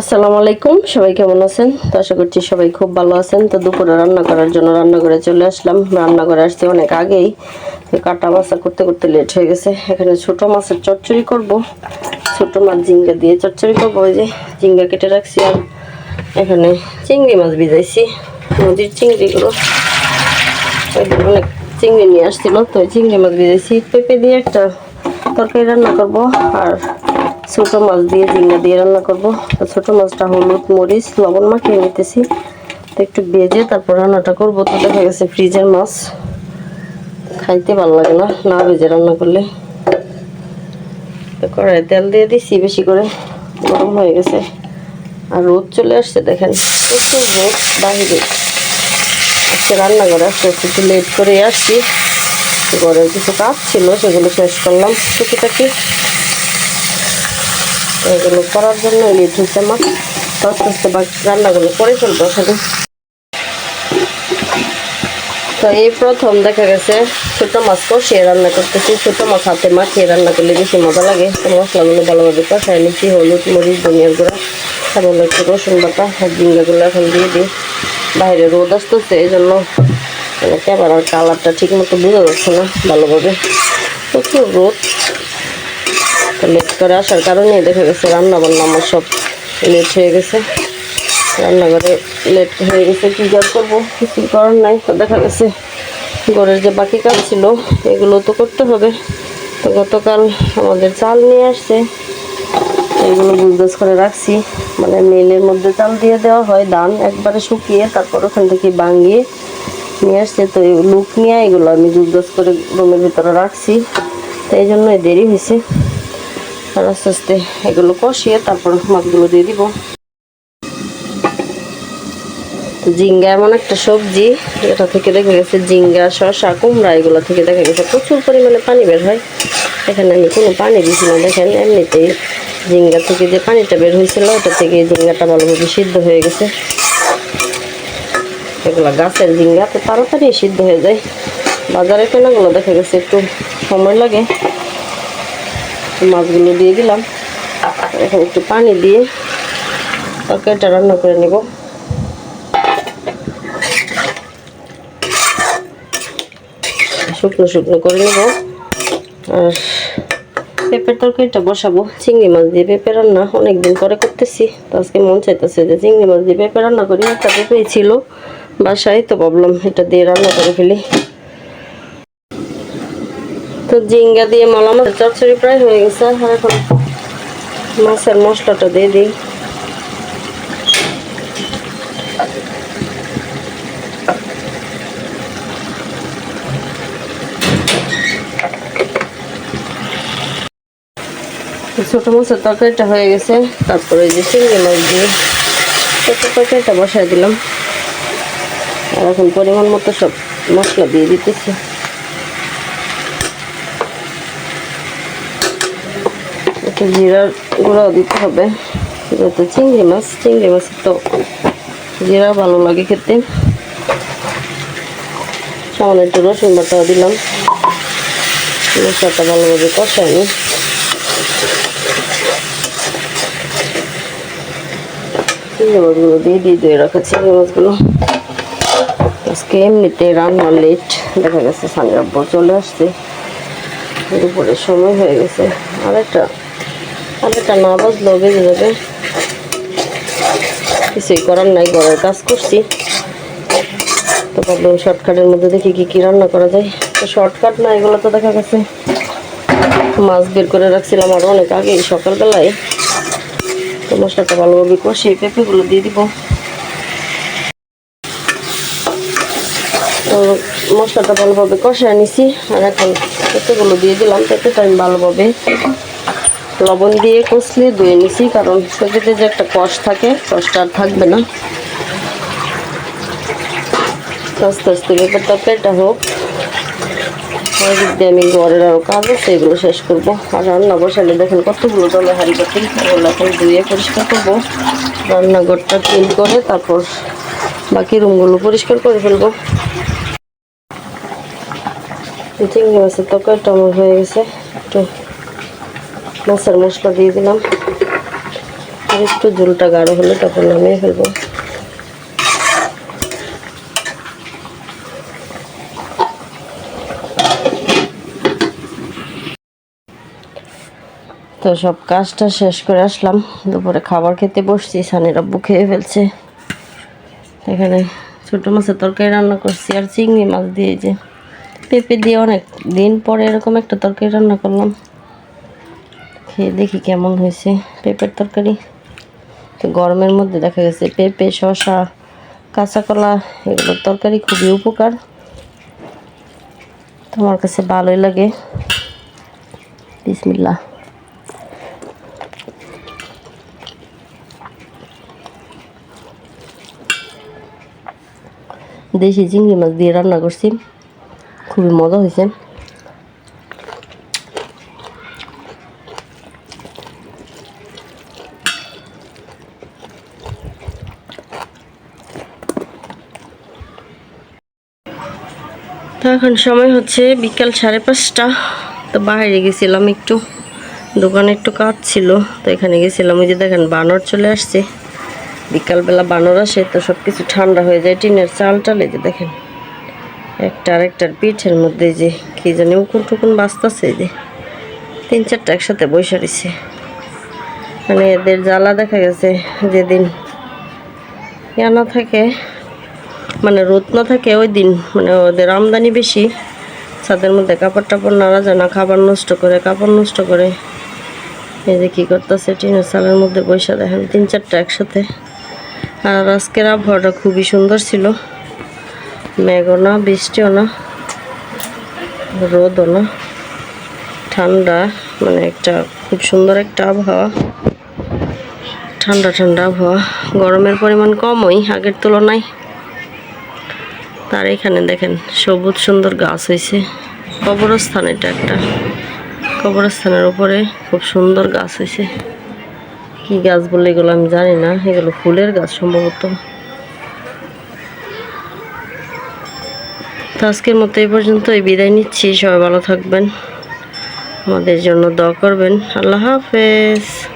আসসালামু আলাইকুম, সবাই কেমন আছেন? তো আশা করছি সবাই খুব ভালো আছেন। তো দুপুরে রান্না করার জন্য রান্না করে চলে আসলাম। রান্না করে আসতে অনেক আগেই কাটা মাছা করতে করতে লেট হয়ে গেছে। এখানে ছোট মাছের চচ্চড়ি করব। ছোট মাছ ঝিঙ্গা দিয়ে চচ্চড়ি করব। ওই যে ঝিঙ্গা কেটে রাখছি আর এখানে চিংড়ি মাছ ভিজাইছি। নদীর চিংড়িগুলো অনেক চিংড়ি নিয়ে আসছিল। তো চিংড়ি মাছ ভিজাইছি। পেঁপে দিয়ে একটা তরকারি রান্না করব। আর ছোট মাছ দিয়ে ঝিঙ্গা দিয়ে রান্না করব। তো ছোট মাছটা হলুদ, মরিচ, লবণ মাখিয়ে নিতেছি। তো একটু বেজে তারপর রান্নাটা করব। তো দেখা গেছে ফ্রিজের মাছ। খাইতে ভালো লাগে না না ভেজে রান্না করলে। তো কড়াই তেল দিয়ে দিছি বেশি করে। গরম হয়ে গেছে। আর রোদ চলে আসছে, দেখেন। প্রচুর রোদ বাহিরে। আজকে রান্না করে আসতে একটু লেট করে আসছি। ঘরের কিছু কাজ ছিল, সেগুলো শেষ করলাম। টুকিটাকি। এগুলো করার জন্য লেট হচ্ছে আমার আস্তে আস্তে রান্নাগুলো করে ফেলব আসলে তো এই প্রথম দেখা গেছে ছোট মাছ কষিয়ে রান্না করতেছি। ছোট মাছ হাতে মাখিয়ে রান্না করলে বেশি মজা লাগে। তো মশলাগুলো ভালোভাবে কষায় নিচ্ছি, হলুদ, মরিচ, ধনিয়ার গুঁড়া, সামান্য একটু রসুন বাটা জিঙ্গাগুলো এখন দিয়ে দিই। বাইরে রোদ আসতেছে এই জন্য মানে ক্যামেরার কালারটা ঠিক মতো বোঝা যাচ্ছে না ভালোভাবে। প্রচুর রোদ। তো লেট করে আসার কারণে দেখা গেছে রান্না বান্না আমার সব লেট হয়ে গেছে। রান্নাঘরে লেট হয়ে গেছে, কী কাজ করব? কিছু করার নাই। তো দেখা গেছে ঘরের যে বাকি কাজ ছিল, এগুলো তো করতে হবে। তো গতকাল আমাদের চাল নিয়ে আসছে। এগুলো বুজদাস করে রাখছি। মানে মিলের মধ্যে চাল দিয়ে দেওয়া হয়, ধান একবারে শুকিয়ে তারপর ওখান থেকে ভাঙিয়ে নিয়ে আসছে। তো লুক নিয়ে এগুলো আমি বুজদাস করে রুমের ভিতরে রাখছি। তো এই জন্যই দেরি হয়েছে। আর আস্তে আস্তে এগুলো কষিয়ে তারপর মাছগুলো দিয়ে দিব। জিঙ্গা এমন একটা সবজি, এটা থেকে দেখা গেছে জিঙ্গা শসা, কুমড়া, এগুলো থেকে দেখা গেছে প্রচুর পরিমাণে পানি বের হয়। এখানে আমি কোনো পানি দিছি না, দেখেন, এমনিতেই জিঙ্গা থেকে যে পানিটা বের হয়েছিল, ওটা থেকে জিঙ্গাটা ভালোভাবে সিদ্ধ হয়ে গেছে। এগুলো গাছের জিঙ্গা তো তাড়াতাড়ি সিদ্ধ হয়ে যায়। বাজারে কেনাগুলো দেখা গেছে একটু সময় লাগে। মাছগুলো দিয়ে দিলাম। এখন একটু পানি দিয়ে তরকারিটা রান্না করে নেব। শুকনো শুকনো করে নেব। আর পেঁপের তরকারিটা বসাবো। চিংড়ি মাছ দিয়ে পেঁপে রান্না অনেকদিন পরে করতেছি। তো আজকে মন চাইতেছে যে চিংড়ি মাছ দিয়ে পেঁপে রান্না করি। একটা পেঁপেই ছিল বাসায়, তো ভাবলাম এটা দিয়ে রান্না করে ফেলি। তো জিঙ্গা দিয়ে মালা মাছের চচ্চড়ি প্রায় হয়ে গেছে, আর এখন মাছের মশলাটা দিয়ে দিই। ছোটো মাছের তরকারিটা হয়ে গেছে, তারপরে যে চিংড়ি মাছ দিয়ে ছোটো তরকারিটা বসাই দিলাম। আর এখন পরিমাণ মতো সব মশলা দিয়ে দিতেছি। একটু জিরার গুঁড়াও দিতে হবে। যেহেতু চিংড়ি মাছ চিংড়ি মাছ তো জিরা ভালো লাগে খেতে। সামান্য একটু রসুন বাটাও দিলাম। মশলাটা ভালোভাবে কষাই নি চিংড়ি মাছগুলো দিয়ে দিয়ে দিয়ে রাখা চিংড়ি মাছগুলো। আজকে এমনিতে রান্না লেট দেখা গেছে সানির আব্বু চলে আসছে। দুপুরের সময় হয়ে গেছে। আরেকটা আরেকটা না বাজলেও বেজে যাবে কিছুই করার নাই, ঘরের কাজ করছি। তো ভাবলাম শর্টকাটের মধ্যে দেখি কি কি রান্না করা যায়। তো শর্টকাট না, এগুলো তো দেখা গেছে। মাছ বের করে রাখছিলাম আরও অনেক আগে সকালবেলায়। তো মশলাটা ভালোভাবে কষিয়ে পেঁপেগুলো দিয়ে দিব। তো মশলাটা ভালোভাবে কষায় আনিছি আর এখন পেঁপেগুলো দিয়ে দিলাম। পেঁপেটা আমি ভালোভাবে লবণ দিয়ে কষলে ধুয়ে নিছি, কারণ পেঁপেতে যে একটা কষ থাকে, কষটা আর থাকবে না। আস্তে আস্তে পেঁপের তরকারিটা হোক। আমি ঘরের আরও কাজ আছে, এগুলো শেষ করব। আর রান্না বসালে দেখেন কতগুলো জলে করতে এগুলো এখন ধুয়ে পরিষ্কার করব। রান্নাঘরটা ক্লিন করে তারপর বাকি রুমগুলো পরিষ্কার করে ফেলব। চিংড়ি মাছের তরকারিটা আমার হয়ে গেছে। একটু মাছের মশলা দিয়ে দিলাম। আর একটু ঝোলটা গাঢ় হলে তখন নামিয়ে ফেলব। তো সব কাজটা শেষ করে আসলাম। দুপুরে খাবার খেতে বসছি, সানির আব্বু খেয়ে ফেলছে। এখানে ছোটো মাছের তরকারি রান্না করছি আর চিংড়ি মাছ দিয়ে যে পেঁপে দিয়ে অনেক দিন পরে এরকম একটা তরকারি রান্না করলাম। খেয়ে দেখি কেমন হয়েছে। পেঁপের তরকারি। তো গরমের মধ্যে দেখা গেছে, পেঁপে, শসা, কাঁচা কলা এগুলোর তরকারি খুবই উপকার। তোমার কাছে ভালোই লাগে। বিসমিল্লা দেশি চিংড়ি মাছ দিয়ে রান্না করছি। খুবই মজা হয়েছে। তো এখন সময় হচ্ছে বিকাল সাড়ে পাঁচটা। তো বাইরে গেছিলাম একটু, দোকানে একটু কাজ ছিল, তো এখানে গেছিলাম ওই যে দেখেন বানর চলে আসছে। বিকালবেলা বানর আসে তো সব কিছু ঠান্ডা হয়ে যায়, টিনের চাল টাল যে দেখেন, একটা আরেকটার পিঠের মধ্যে যে কি জানি উকুন টুকুন বাঁচতেছে যে, তিন চারটা একসাথে বসে রয়েছে মানে এদের জ্বালা দেখা গেছে যেদিন। ইয়া না থাকে মানে রোদ না থাকে, ওই দিন মানে ওদের আমদানি বেশি। ছাদের মধ্যে কাপড় টাপড় নাড়া যায় না খাবার নষ্ট করে, কাপড় নষ্ট করে। এই যে কী করতেছে টিনের চালের মধ্যে বৈশা দেখেন, তিন চারটা একসাথে। আর আজকের আবহাওয়াটা খুবই সুন্দর ছিল। মেঘও না, বৃষ্টিও না, রোদও না। ঠান্ডা মানে একটা খুব সুন্দর একটা আবহাওয়া। ঠান্ডা ঠান্ডা আবহাওয়া। গরমের পরিমাণ কমই আগের তুলনায়। তার এখানে দেখেন সবুজ সুন্দর গাছ হয়েছে। কবরস্থান এটা একটা। কবরস্থানের উপরে খুব সুন্দর গাছ হয়েছে। কি গাছ বলে এগুলো আমি জানি না। এগুলো ফুলের গাছ সম্ভবত। তো আজকের মতো এই পর্যন্তই। বিদায় নিচ্ছি। সবাই ভালো থাকবেন। আমাদের জন্য দোয়া করবেন। আল্লাহ হাফেজ।